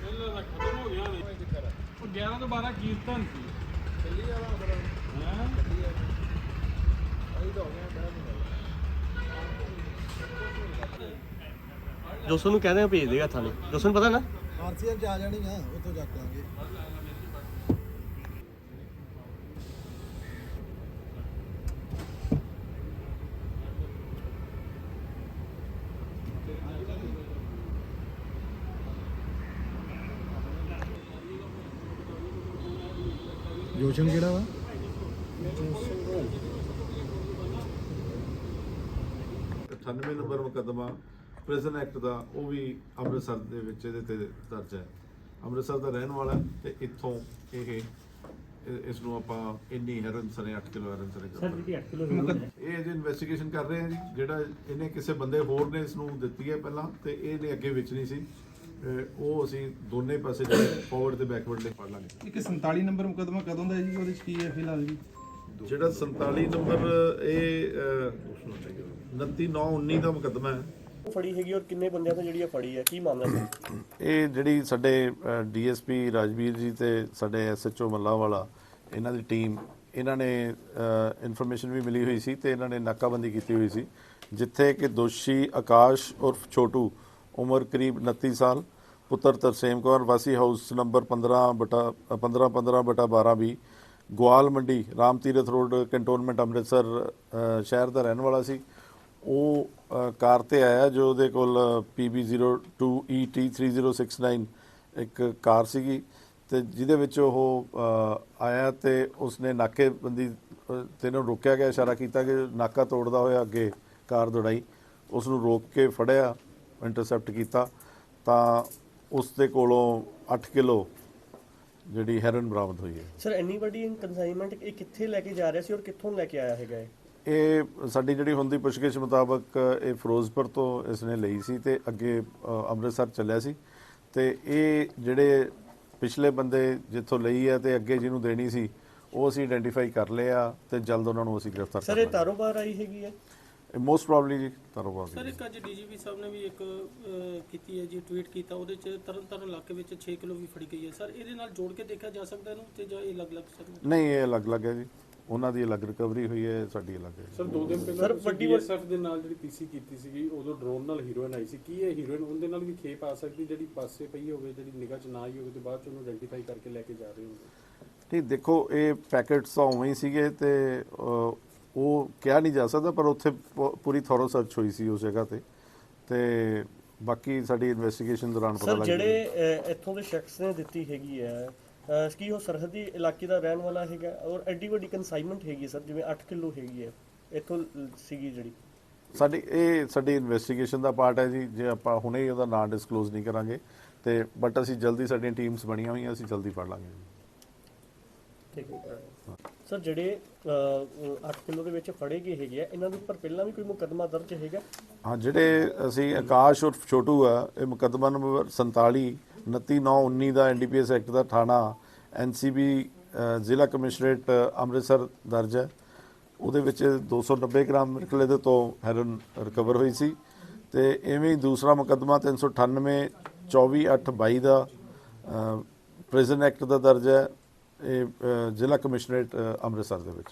ਪਹਿਲਾਂ ਤਾਂ ਖਤਮ ਹੋ ਗਿਆ ਨੇ। ਉਹ 11 ਤੋਂ 12 ਕੀਰਤਨ ਸੀ ਚੱਲੀ ਜਾਣਾ। ਫਿਰ ਹੈ ਜੋਸਨ ਨੂੰ ਕਹਿੰਦੇ ਆ ਭੇਜ ਦੇਗਾ ਥਾਣੇ। ਜੋਸਨ ਨੂੰ ਪਤਾ ਨਾ? ਆਰਸੀਐਮ ਚ ਆ ਜਾਣੀ ਆ ਉੱਥੋਂ ਜਾ ਕੇ ਆਵਾਂਗੇ। ਜੋਸ਼ਨ ਕਿਹੜਾ ਵਾ? 98 ਨੰਬਰ ਮੁਕੱਦਮਾ ਪ੍ਰਿਜ਼ਨ ਐਕਟ ਦਾ ਉਹ ਵੀ ਅੰਮ੍ਰਿਤਸਰ ਦੇ ਵਿੱਚ ਇਹਦੇ ਤੇ ਦਰਜ ਹੈ। ਅੰਮ੍ਰਿਤਸਰ ਦਾ ਰਹਿਣ ਵਾਲਾ ਤੇ ਇੱਥੋਂ ਇਹ ਇਸ ਨੂੰ ਆਪਾਂ ਇੰਨੀ ਹੈਰਨ ਸਨੇ 8 ਕਿਲੋ ਹੈਰਨ ਸਨੇ ਸਰ ਜਿਹੜੀ 8 ਕਿਲੋ ਇਹ ਜੇ ਇਨਵੈਸਟੀਗੇਸ਼ਨ ਕਰ ਰਹੇ ਹਾਂ ਜੀ ਜਿਹੜਾ ਇਹਨੇ ਕਿਸੇ ਬੰਦੇ ਹੋਰ ਨੇ ਇਸ ਨੂੰ ਦਿੱਤੀ ਹੈ ਪਹਿਲਾਂ ਤੇ ਇਹਨੇ ਅੱਗੇ ਵੇਚਣੀ ਸੀ। ਉਹ ਅਸੀਂ ਦੋਨੇ ਪਾਸੇ ਜਿਹੜੇ ਫਾਰਵਰਡ ਤੇ ਬੈਕਵਰਡ ਲੈ ਪੜ ਲਾਂਗੇ। ਇੱਕ 47 ਨੰਬਰ ਮੁਕਦਮਾ ਕਦੋਂ ਦਾ ਹੈ ਜੀ ਉਹਦੇ ਚ ਕੀ ਹੈ ਫਿਲਹਾਲ ਜੀ? ਜਿਹੜਾ 47 ਨੰਬਰ ਇਹ 29 9 19 ਦਾ ਮੁਕੱਦਮਾ ਹੈ। ਫੜੀ ਹੈਗੀ ਔਰ ਕਿੰਨੇ ਬੰਦਿਆਂ ਤੋਂ ਜਿਹੜੀ ਆ ਫੜੀ ਹੈ? ਕੀ ਮਾਮਲਾ ਹੈ ਇਹ ਜਿਹੜੀ ਸਾਡੇ ਡੀਐਸਪੀ ਰਾਜਵੀਰ ਜੀ ਤੇ ਸਾਡੇ ਐਸਐਚਓ ਮੱਲਾ ਵਾਲਾ ਇਹਨਾਂ ਦੀ ਟੀਮ, ਇਹਨਾਂ ਨੇ ਇਨਫੋਰਮੇਸ਼ਨ ਵੀ ਮਿਲੀ ਹੋਈ ਸੀ ਤੇ ਇਹਨਾਂ ਨੇ ਨਾਕਾਬੰਦੀ ਕੀਤੀ ਹੋਈ ਸੀ, ਜਿੱਥੇ ਕਿ ਦੋਸ਼ੀ ਆਕਾਸ਼ ਉਰਫ ਛੋਟੂ, ਉਮਰ ਕਰੀਬ 29 ਸਾਲ, ਪੁੱਤਰ ਤਰਸੇਮ ਕੌਰ, ਵਾਸੀ ਹਾਊਸ ਨੰਬਰ 15 ਬਟਾ 15 15 ਬਟਾ 12 ਵੀ ਗਵਾਲ ਮੰਡੀ, ਰਾਮ ਤੀਰਥ ਰੋਡ, ਕੰਟੋਨਮੈਂਟ ਅੰਮ੍ਰਿਤਸਰ ਸ਼ਹਿਰ ਦਾ ਰਹਿਣ ਵਾਲਾ ਸੀ। ਉਹ ਕਾਰ ਤੇ ਆਇਆ ਜੋ ਉਹਦੇ ਕੋਲ PB02ET3069 ਇੱਕ ਕਾਰ ਸੀਗੀ ਤੇ ਜਿਹਦੇ ਵਿੱਚ ਉਹ ਆਇਆ ਤੇ ਉਸਨੇ ਨਾਕੇਬੰਦੀ ਅ, ਤੇ ਨੂੰ ਰੋਕਿਆ ਗਿਆ ਇਸ਼ਾਰਾ ਕੀਤਾ ਕਿ ਨਾਕਾ ਤੋੜਦਾ ਹੋਇਆ ਅੱਗੇ ਕਾਰ ਦੌੜਾਈ। ਉਸ ਨੂੰ ਰੋਕ ਕੇ ਫੜਿਆ ਇੰਟਰਸੈਪਟ ਕੀਤਾ ਤਾਂ ਉਸ ਦੇ ਕੋਲੋਂ 8 ਕਿਲੋ ਜਿਹੜੀ ਹੈਰਨ ਬਰਾਮਦ ਹੋਈ ਹੈ। ਸਰ ਇੰਨੀ ਵੱਡੀ ਕਨਸਾਈਨਮੈਂਟ ਇਹ ਕਿੱਥੇ ਲੈ ਕੇ ਜਾ ਰਿਹਾ ਸੀ ਔਰ ਕਿੱਥੋਂ ਲੈ ਕੇ ਆਇਆ ਹੈਗਾ ਇਹ? ਇਹ ਸਾਡੀ ਜਿਹੜੀ ਹੁੰਦੀ ਪੁੱਛਗਿੱਛ ਮੁਤਾਬਕ ਇਹ ਫਿਰੋਜ਼ਪੁਰ ਤੋਂ ਇਸਨੇ ਲਈ ਸੀ ਤੇ ਅੱਗੇ ਅੰਮ੍ਰਿਤਸਰ ਚੱਲਿਆ ਸੀ। ਤੇ ਇਹ ਜਿਹੜੇ ਪਿਛਲੇ ਬੰਦੇ ਜਿੱਥੋਂ ਲਈ ਹੈ ਤੇ ਅੱਗੇ ਜਿਹਨੂੰ ਦੇਣੀ ਸੀ ਉਹ ਅਸੀਂ ਆਇਡੈਂਟੀਫਾਈ ਕਰ ਲਿਆ ਤੇ ਜਲਦ ਉਹਨਾਂ ਨੂੰ ਅਸੀਂ ਗ੍ਰਿਫਤਾਰ ਸਰ ਕਰ ਇਹ ਲਾਂਗੇ ਤਾਰੋਬਾਰ ਆਈ ਹੈਗੀ ਹੈ? ਮੋਸਟ ਪ੍ਰੋਬਬਲੀ ਜੀ ਕਾਰੋਬਾਰ ਸਰ। ਇੱਕ ਅੱਜ ਡੀਜੀਪੀ ਸਾਹਿਬ ਨੇ ਵੀ ਇੱਕ ਕੀਤੀ ਹੈ ਜੀ ਟਵੀਟ ਕੀਤਾ ਉਹਦੇ ਚ ਤਰਨਤਾਰਨ ਇਲਾਕੇ ਵਿੱਚ 6 ਕਿਲੋ ਵੀ ਫੜੀ ਗਈ ਹੈ। ਸਰ ਇਹਦੇ ਨਾਲ ਜੋੜ ਕੇ ਦੇਖਿਆ ਜਾ ਸਕਦਾ ਇਹਨੂੰ ਤੇ ਜਾਂ ਇਹ ਅਲੱਗ-ਅਲੱਗ ਸਰ? ਨਹੀਂ ਇਹ ਅਲੱਗ-ਅਲੱਗ ਹੈ ਜੀ। ਉਹਨਾਂ ਦੀ ਅਲੱਗ ਰਿਕਵਰੀ ਹੋਈ ਹੈ ਸਾਡੀ ਅਲੱਗ ਹੈ। ਸਰ ਦੋ ਦਿਨ ਪਹਿਲਾਂ ਤੁਸੀਂ ਵੱਡੀ- ਦੇ ਨਾਲ ਜਿਹੜੀ ਪੀਸੀ ਕੀਤੀ ਸੀਗੀ ਉਦੋਂ ਡਰੋਨ ਨਾਲ ਹੀਰੋਇਨ ਆਈ ਸੀ। ਕੀ ਇਹ ਹੀਰੋਇਨ ਉਹਦੇ ਨਾਲ ਵੀ ਖੇਪ ਆ ਸਕਦੀ ਜਿਹੜੀ ਪਾਸੇ ਪਈ ਹੋਵੇ ਜਿਹੜੀ ਨਿਗਾਹ 'ਚ ਨਾ ਆਈ ਹੋਵੇ ਤੇ ਬਾਅਦ 'ਚ ਉਹਨੂੰ ਆਇਡੈਂਟੀਫਾਈ ਕਰਕੇ ਲੈ ਕੇ ਜਾ ਰਹੇ ਹੋਵੇ ਨਹੀਂ ਦੇਖੋ ਇਹ ਪੈਕੇਟਸ ਤਾਂ ਉਵੇਂ ਹੀ ਸੀਗੇ ਤੇ ਉਹ ਕਿਹਾ ਨਹੀਂ ਜਾ ਸਕਦਾ ਪਰ ਉੱਥੇ ਪੂਰੀ ਥੋਰੋ ਸਰਚ ਹੋਈ ਸੀ ਉਸ ਜਗ੍ਹਾ ਤੇ। ਤੇ ਬਾਕੀ ਸਾਡੀ ਇਨਵੈਸਟੀਗੇਸ਼ਨ ਦੌਰਾਨ ਪਤਾ ਸਰ ਲੱਗ ਜਿਹੜੇ ਇੱਥੋਂ ਦੇ ਸ਼ਖਸ ਨੇ ਦਿੱਤੀ ਹੈਗੀ ਹੈ ਕੀ ਉਹ ਸਰਹੱਦੀ ਇਲਾਕੇ ਦਾ ਰਹਿਣ ਵਾਲਾ ਹੈਗਾ? ਔਰ ਐਡੀ ਵੱਡੀ ਕਨਸਾਈਨਮੈਂਟ ਹੈਗੀ ਸਰ ਜਿਵੇਂ 8 ਕਿਲੋ ਹੈਗੀ ਹੈ। ਇੱਥੋਂ ਸੀਗੀ ਜਿਹੜੀ। ਸਾਡੀ ਇਹ ਸਾਡੀ ਇਨਵੈਸਟੀਗੇਸ਼ਨ ਦਾ ਪਾਰਟ ਹੈ ਜੀ। ਜੇ ਆਪਾਂ ਹੁਣੇ ਉਹਦਾ ਨਾਂ ਡਿਸਕਲੋਜ਼ ਨਹੀਂ ਕਰਾਂਗੇ ਤੇ ਬਟ ਅਸੀਂ ਜਲਦੀ ਸਾਡੀਆਂ ਟੀਮਸ ਬਣੀਆਂ ਹੋਈਆਂ ਅਸੀਂ ਜਲਦੀ ਫੜ ਲਾਂਗੇ ਠੀਕ ਹੈ। ਸਰ ਜਿਹੜੇ 8 ਕਿਲੋ ਦੇ ਵਿੱਚ ਫੜੇ ਗਏ ਹੈਗੇ ਆ ਇਹਨਾਂ ਦੇ ਉੱਪਰ ਪਹਿਲਾਂ ਵੀ ਕੋਈ ਮੁਕੱਦਮਾ ਦਰਜ ਹੈਗਾ? ਹਾਂ ਜਿਹੜੇ ਅਸੀਂ ਆਕਾਸ਼ ਉਰਫ ਛੋਟੂ ਆ ਇਹ ਮੁਕੱਦਮਾ ਨੰਬਰ 47 29919 ਦਾ ਐਨਡੀਪੀਐਸ ਐਕਟ ਦਾ ਥਾਣਾ ਐਨਸੀਬੀ ਜ਼ਿਲ੍ਹਾ ਕਮਿਸ਼ਨਰੇਟ, ਅੰਮ੍ਰਿਤਸਰ ਦਰਜ ਹੈ। ਉਹਦੇ ਵਿੱਚ 290 ਗ੍ਰਾਮ ਨਿਕਲੇ ਦੇ ਤੋਂ ਹੈਰਨ ਰਿਕਵਰ ਹੋਈ ਸੀ ਤੇ ਐਵੇਂ ਹੀ ਦੂਸਰਾ ਮੁਕੱਦਮਾ 398 24822 ਦਾ ਪ੍ਰਿਜ਼ਨ ਐਕਟ ਦਾ ਦਰਜ ਹੈ। ਇਹ ਜ਼ਿਲ੍ਹਾ ਕਮਿਸ਼ਨਰੇਟ ਅੰਮ੍ਰਿਤਸਰ ਦੇ ਵਿੱਚ।